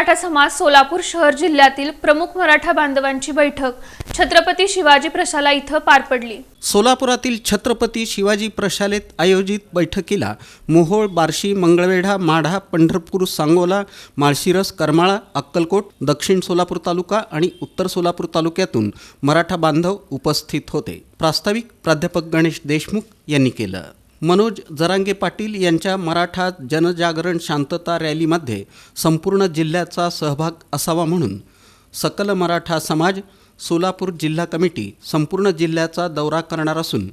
मराठा समाज सोलापूर शहर जिल्ह्यातील प्रमुख मराठा बांधवांची बैठक छत्रपती शिवाजी प्रशाला इथं पार पडली. सोलापुरातील छत्रपती शिवाजी प्रशालेत आयोजित बैठकीला मोहोळ बार्शी मंगळवेढा माढा पंढरपूर सांगोला माळशिरस करमाळा अक्कलकोट दक्षिण सोलापूर तालुका आणि उत्तर सोलापूर तालुक्यातून मराठा बांधव उपस्थित होते. प्रास्ताविक प्राध्यापक गणेश देशमुख यांनी केलं. मनोज जरांगे पाटील यांच्या मराठा जनजागरण शांतता रॅलीमध्ये संपूर्ण जिल्ह्याचा सहभाग असावा म्हणून सकल मराठा समाज सोलापूर जिल्हा कमिटी संपूर्ण जिल्ह्याचा दौरा करणार असून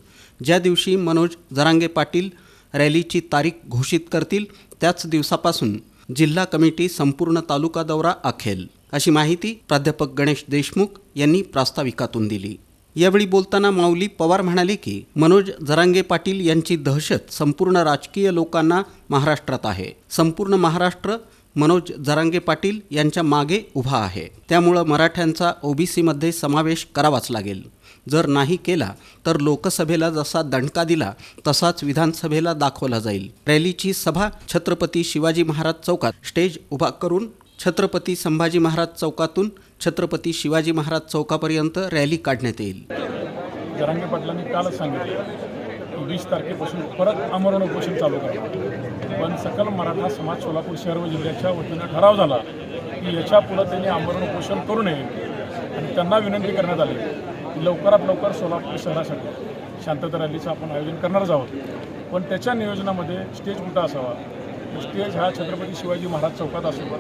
ज्या दिवशी मनोज जरांगे पाटील रॅलीची तारीख घोषित करतील त्याच दिवसापासून जिल्हा कमिटी संपूर्ण तालुका दौरा आखेल अशी माहिती प्राध्यापक गणेश देशमुख यांनी प्रास्ताविकातून दिली. यावेळी बोलताना माऊली पवार म्हणाले की मनोज जरांगे पाटील यांची दहशत संपूर्ण राजकीय लोकांना महाराष्ट्रात आहे. संपूर्ण महाराष्ट्र मनोज जरांगे पाटील यांच्या मागे उभा आहे. त्यामुळं मराठ्यांचा ओबीसीमध्ये समावेश करावाच लागेल. जर नाही केला तर लोकसभेला जसा दणका दिला तसाच विधानसभेला दाखवला जाईल. रॅलीची सभा छत्रपती शिवाजी महाराज चौकात स्टेज उभा करून छत्रपती संभाजी महाराज चौकातून छत्रपती शिवाजी महाराज चौकापर्यंत रॅली काढण्यात येईल. जरांगे पाटलांनी कालच सांगितलं. वीस तारखेपासून परत आमरण उपोषण चालू करा. पण सकल मराठा समाज सोलापूर शहर व जिल्ह्याच्या वतीनं ठराव झाला की याच्या पुढं त्यांनी आमरण उपोषण करू नये. आणि त्यांना विनंती करण्यात आली की लवकरात लवकर सोलापूर शहरासाठी शांतता रॅलीचं आपण आयोजन करणारच आहोत. पण त्याच्या नियोजनामध्ये स्टेज कुठं असावा. स्टेज हा छत्रपती शिवाजी महाराज चौकात असावा.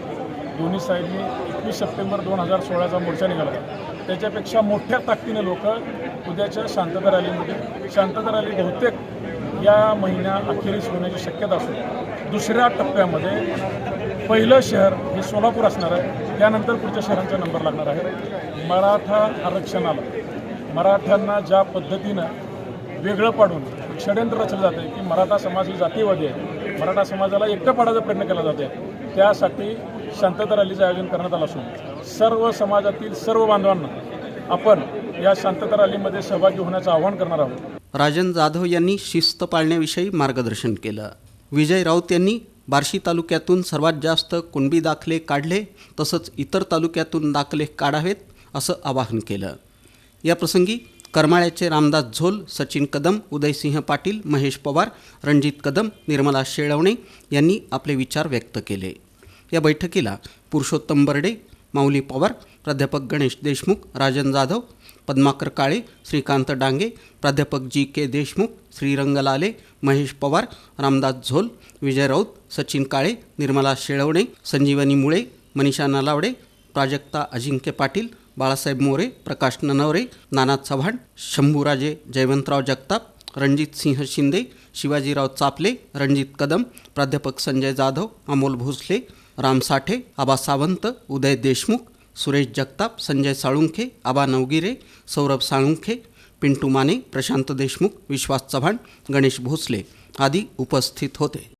दोन्ही साईडनी एकवीस सप्टेंबर दोन हजार सोळाचा मोर्चा निघाला. होता. त्याच्यापेक्षा मोठ्या ताकदीने लोक उद्याच्या शांतता रॅलीमध्ये शांतता रॅली बहुतेक या महिन्या अखेरीस होण्याची शक्यता असून दुसऱ्या टप्प्यामध्ये पहिलं शहर हे सोलापूर असणार आहे. त्यानंतर पुढच्या शहरांचा नंबर लागणार आहे. मराठा आरक्षणाला मराठ्यांना ज्या पद्धतीनं वेगळं पाडून षड्यंत्र षडयंत्र रचलं जातं आहे की मराठा समाज ही जातीवादी आहे. मराठा समाजाला एकटं पाडायचा प्रयत्न केला जातो आहे त्यासाठी शांतता रॅलीचं आयोजन करण्यात आलं असून सर्व समाजातील सर्व बांधवांना आपण या शांतता रॅलीमध्ये सहभागी होण्याचं आवाहन करणार आहोत. राजन जाधव यांनी शिस्त पाळण्याविषयी मार्गदर्शन केलं. विजय राऊत यांनी बार्शी तालुक्यातून सर्वात जास्त कुणबी दाखले काढले तसंच इतर तालुक्यातून दाखले काढावेत असं आवाहन केलं. याप्रसंगी करमाळ्याचे रामदास झोल सचिन कदम उदयसिंह पाटील महेश पवार रणजित कदम निर्मला शेळवणे यांनी आपले विचार व्यक्त केले. या बैठकीला पुरुषोत्तम बर्डे माऊली पवार प्राध्यापक गणेश देशमुख राजन जाधव पद्माकर काळे श्रीकांत डांगे प्राध्यापक जी के देशमुख श्रीरंग लाले महेश पवार रामदास झोल विजय राऊत सचिन काळे निर्मला शेळवणे संजीवनी मुळे मनीषा नलावडे प्राजक्ता अजिंक्य पाटील बाळासाहेब मोरे प्रकाश ननवरे नाना चव्हाण शंभूराजे जयवंतराव जगताप रणजित सिंह शिंदे शिवाजीराव चापले रणजित कदम प्राध्यापक संजय जाधव अमोल भोसले राम साठे आबा सावंत उदय देशमुख सुरेश जगताप संजय साळुंखे आबा नवगिरे सौरभ साळुंखे पिंटू माने प्रशांत देशमुख विश्वास चव्हाण गणेश भोसले आदी उपस्थित होते.